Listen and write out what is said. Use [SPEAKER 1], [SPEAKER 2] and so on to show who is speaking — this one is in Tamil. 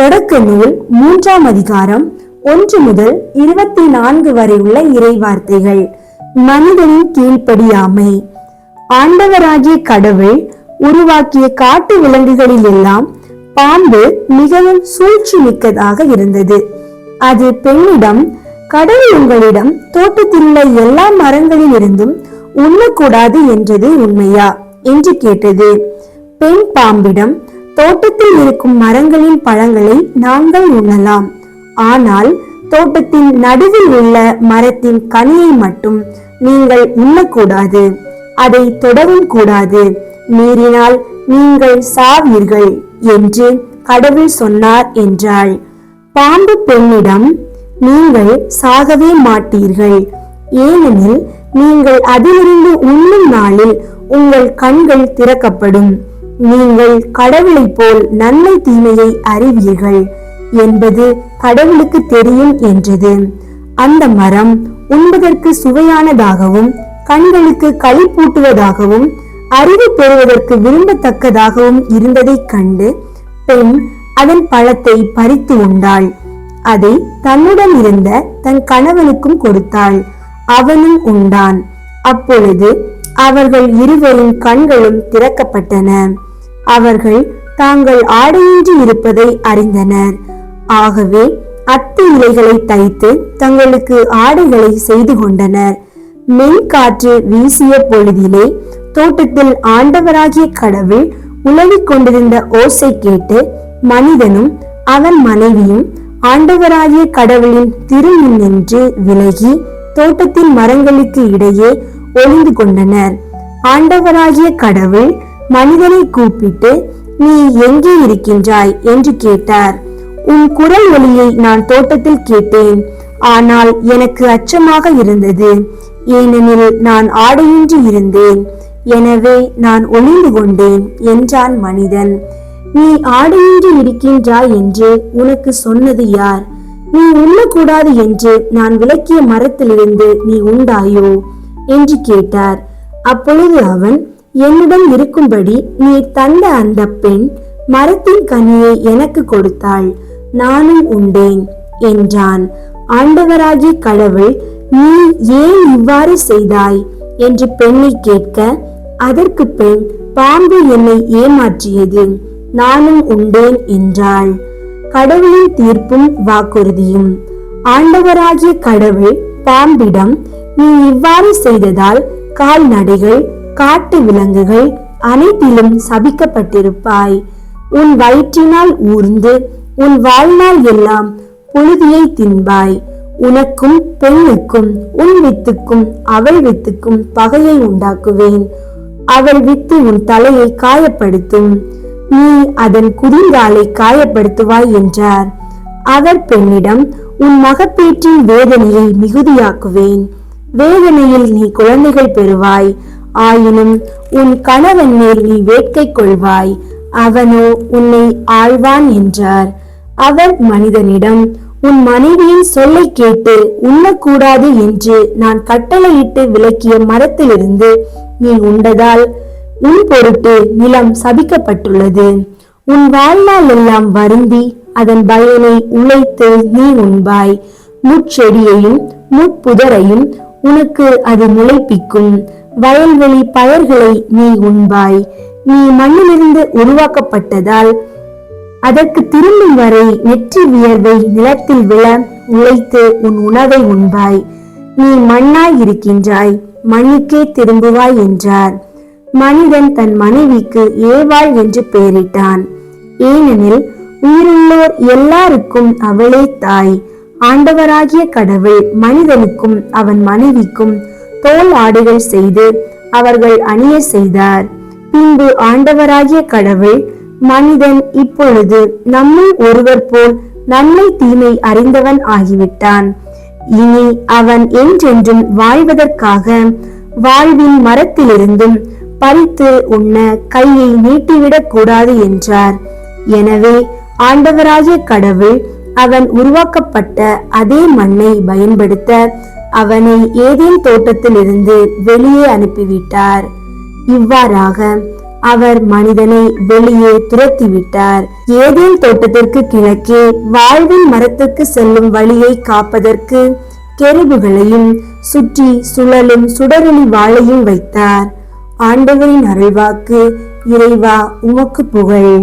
[SPEAKER 1] தொடக்க நூல் மூன்றாம் அதிகாரம் ஒன்று முதல் இருபத்தி நான்கு வரை உள்ள இறைவார்த்தைகள். மனிதனின் கீழ்ப்படியாமை. ஆண்டவராகிய கடவுள் உருவாக்கிய காட்டு விலங்குகளில் எல்லாம் பாம்பு மிகவும் சூழ்ச்சி மிக்கதாக இருந்தது. அது பெண்ணிடம் கடவுள் உங்களிடம் தோட்டத்தில் உள்ள எல்லா மரங்களில் இருந்தும் உண்ணக்கூடாது என்றது உண்மையா என்று கேட்டது. பெண் பாம்பிடம் தோட்டத்தில் இருக்கும் மரங்களின் பழங்களை நாங்கள் உண்ணலாம். ஆனால் தோட்டத்தின் நடுவில் உள்ள மரத்தின் கனியை மட்டும் நீங்கள் உண்ணக்கூடாது. அதை தொடவும் கூடாது. மீறினால் நீங்கள் சாவீர்கள் என்று கடவுள் சொன்னார் என்றாள். பாம்பு பெண்ணிடம் நீங்கள் சாகவே மாட்டீர்கள். ஏனெனில் நீங்கள் அதிலிருந்து உண்ணும் நாளில் உங்கள் கண்கள் திறக்கப்படும். நீங்கள் கடவுளைப் போல் நன்மை தீமையை அறிவீர்கள் என்பது கடவுளுக்கு தெரியும் என்றது. அந்த மரம் உண்பதற்கு சுவையானதாகவும் கண்களுக்கு களிப்பூட்டுவதாகவும் அறிவு பெறுவதற்கு விரும்பத்தக்கதாகவும் இருந்ததைக் கண்டு பெண் அதன் பழத்தை பறித்து உண்டாள். அதை தன்னுடன் இருந்த தன் கணவனுக்கும் கொடுத்தாள். அவனும் உண்டான். அப்பொழுது அவர்கள் இருவரின் கண்களும் திறக்கப்பட்டன. அவர்கள் தாங்கள் ஆடையின்றி இருப்பதை அறிந்தனர். ஆகவே அத்தி இலைகளை தைத்து தங்களுக்கு ஆடைகளை செய்து கொண்டனர். மென்காற்று வீசிய பொழுதிலே தோட்டத்தில் ஆண்டவராகிய கடவுள் உலவிக் கொண்டிருந்த ஓசை கேட்டு மனிதனும் அவன் மனைவியும் ஆண்டவராகிய கடவுளின் திருமுன் நின்று விலகி தோட்டத்தின் மரங்களுக்கு இடையே ஒளிந்து கொண்டனர். ஆண்டவராகிய கடவுள் மனிதனை கூப்பிட்டு நீ எங்கே இருக்கின்றாய்? என்று கேட்டார். உன் குரல் ஒலியை நான் தோட்டத்தில் கேட்டேன். ஆனால் எனக்கு அச்சமாக இருந்தது. ஏனெனில் நான் ஆடையின்றி இருந்தேன். எனவே நான் ஒளிந்து கொண்டேன் என்றான் மனிதன். நீ ஆடையின்றி இருக்கின்றாய் என்று உனக்கு சொன்னது யார்? நீ உண்ணக்கூடாது என்று நான் விளக்கிய மரத்திலிருந்து நீ உண்டாயோ? என்று கேட்டார். அப்பொழுது அவன் என்னிடம் இருக்கும்படி நீ தந்த அந்த பெண் மரத்தின் கனியை எனக்கு கொடுத்தாள். நானும் உண்டேன் என்றான். ஆண்டவராகிய கடவுள் நீ ஏன் இவ்வாறு செய்தாய்? என்று பெண்ணை கேட்க அதற்கு பெண் பாம்பு என்னை ஏமாற்றியது. நானும் உண்டேன் என்றாள். கடவுளின் தீர்ப்பும் வாக்குறுதியும். ஆண்டவராகிய கடவுள் பாம்பிடம் நீ இவ்வாறு செய்ததால் கால்நடைகள் காட்டு விலங்குகள் அனைத்திலும் சபிக்கப்பட்டிருப்பாய். உன் வயிற்றினால் ஊர்ந்து உன் வாழ்நாள் எல்லாம் புழுதியை தின்பாய். உனக்கும் பெண்ணுக்கும் உன் வித்துக்கும் அவள் வித்துக்கும் பகையை உண்டாக்குவேன். அவள் வித்து உன் தலையை காயப்படுத்தும். நீ அதன் குதிங்காலை காயப்படுத்துவாய் என்றார். அவர் பெண்ணிடம் உன் மகப்பேற்றின் வேதனையை மிகுதியாக்குவேன். வேதனையில் நீ குழந்தைகள் பெறுவாய். ஆயினும் உன் கணவன் மேல் நீ வேட்கை கொள்வாய். அவனோ உன்னை ஆழ்வான் என்றார். அவர் மனிதனிடம் உன் மனைவியின் சொல்லை கேட்டு உண்ணக்கூடாது என்று நான் கட்டளையிட்டு விளக்கிய மரத்திலிருந்து நீ உண்டதால் உன் பொருட்டு நிலம் சபிக்கப்பட்டுள்ளது. உன் வாழ்நாள் எல்லாம் வருந்தி அதன் பயனை உழைத்து நீ உண்பாய். முச்செடியையும் முட்புதரையும் உனக்கு அது முளைப்பிக்கும். வயல்வெளி பயிர்களை நீ உண்பாய். நீ மண்ணிலிருந்து உருவாக்கப்பட்டதால் அதற்கு திரும்பும் வரை நெற்றி வியர்வை நிலத்தில் விழ உழைத்து உன் உணவை உண்பாய். நீ மண்ணாய் இருக்கின்றாய் மண்ணுக்கே திரும்புவாய் என்றார். மனிதன் தன் மனைவிக்கு ஏவாள் என்று பெயரிட்டான். ஏனெனில் உயிருள்ளோர் எல்லாருக்கும் அவளே தாய். ஆண்டவராகிய கடவுள் மனிதனுக்கும் அவன் மனைவிக்கும் தோல் ஆடைகள் செய்து அவர்கள் அணிய செய்தார். பின்பு ஆண்டவராகிய கடவுள் மனிதன் இப்பொழுது நம்மை ஒருவர் போல் நன்மை தீமை அறிந்தவன் ஆகிவிட்டான். இனி அவன் என்றென்றும் வாழ்வதற்காக வாழ்வின் மரத்திலிருந்தும் பறித்து உண்ண கையை நீட்டிவிடக் கூடாது என்றார். எனவே ஆண்டவராகிய கடவுள் அவன் உருவாக்கப்பட்ட அதே மண்ணை பயன்படுத்த அவனை ஏதேன் தோட்டத்திலிருந்து வெளியே அனுப்பிவிட்டார். இவ்வாறாக அவர் மனிதனை வெளியே துரத்திவிட்டார். ஏதேன் தோட்டத்திற்கு கிழக்கே வாழ்வின் மரத்துக்கு செல்லும் வழியை காப்பதற்கு கெருபுகளையும் சுற்றி சுழலும் சுடரொளி வாழையும் வைத்தார். ஆண்டவரின் அருள்வாக்கு இறைவா உமக்கு புகழ்.